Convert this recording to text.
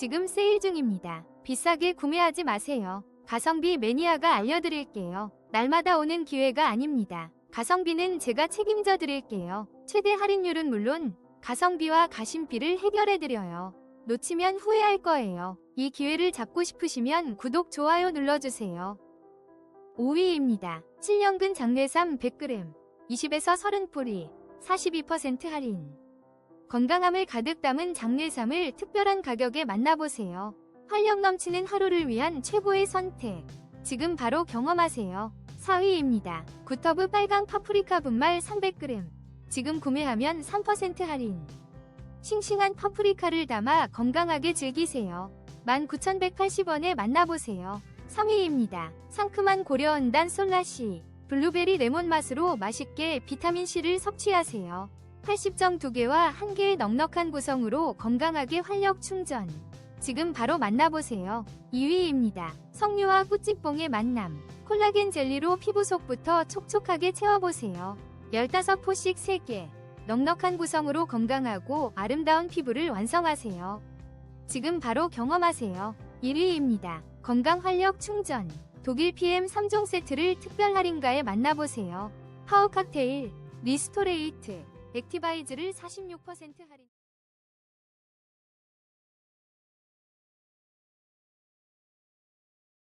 지금 세일 중입니다. 비싸게 구매하지 마세요. 가성비 매니아가 알려드릴게요. 날마다 오는 기회가 아닙니다. 가성비는 제가 책임져 드릴게요. 최대 할인율은 물론 가성비와 가심비를 해결해 드려요. 놓치면 후회할 거예요. 이 기회를 잡고 싶으시면 구독, 좋아요 눌러주세요. 5위입니다. 7년근 장례삼 100g, 20에서 30포리, 42% 할인. 건강함을 가득 담은 장례삼을 특별한 가격에 만나보세요. 활력 넘치는 하루를 위한 최고의 선택. 지금 바로 경험하세요. 4위입니다. 구터브 빨강 파프리카 분말 300g. 지금 구매하면 3% 할인. 싱싱한 파프리카를 담아 건강하게 즐기세요. 19,180원에 만나보세요. 3위입니다. 상큼한 고려은단 솔라시. 블루베리 레몬 맛으로 맛있게 비타민C를 섭취하세요. 80정 2개와 1개의 넉넉한 구성으로 건강하게 활력 충전. 지금 바로 만나보세요. 2위입니다. 석류와 꾸찌뽕의 만남. 콜라겐 젤리로 피부 속부터 촉촉하게 채워보세요. 15포씩 3개. 넉넉한 구성으로 건강하고 아름다운 피부를 완성하세요. 지금 바로 경험하세요. 1위입니다. 건강 활력 충전. 독일 PM 3종 세트를 특별 할인가에 만나보세요. 파워 칵테일, 리스토레이트, 액티바이즈를 46% 할인.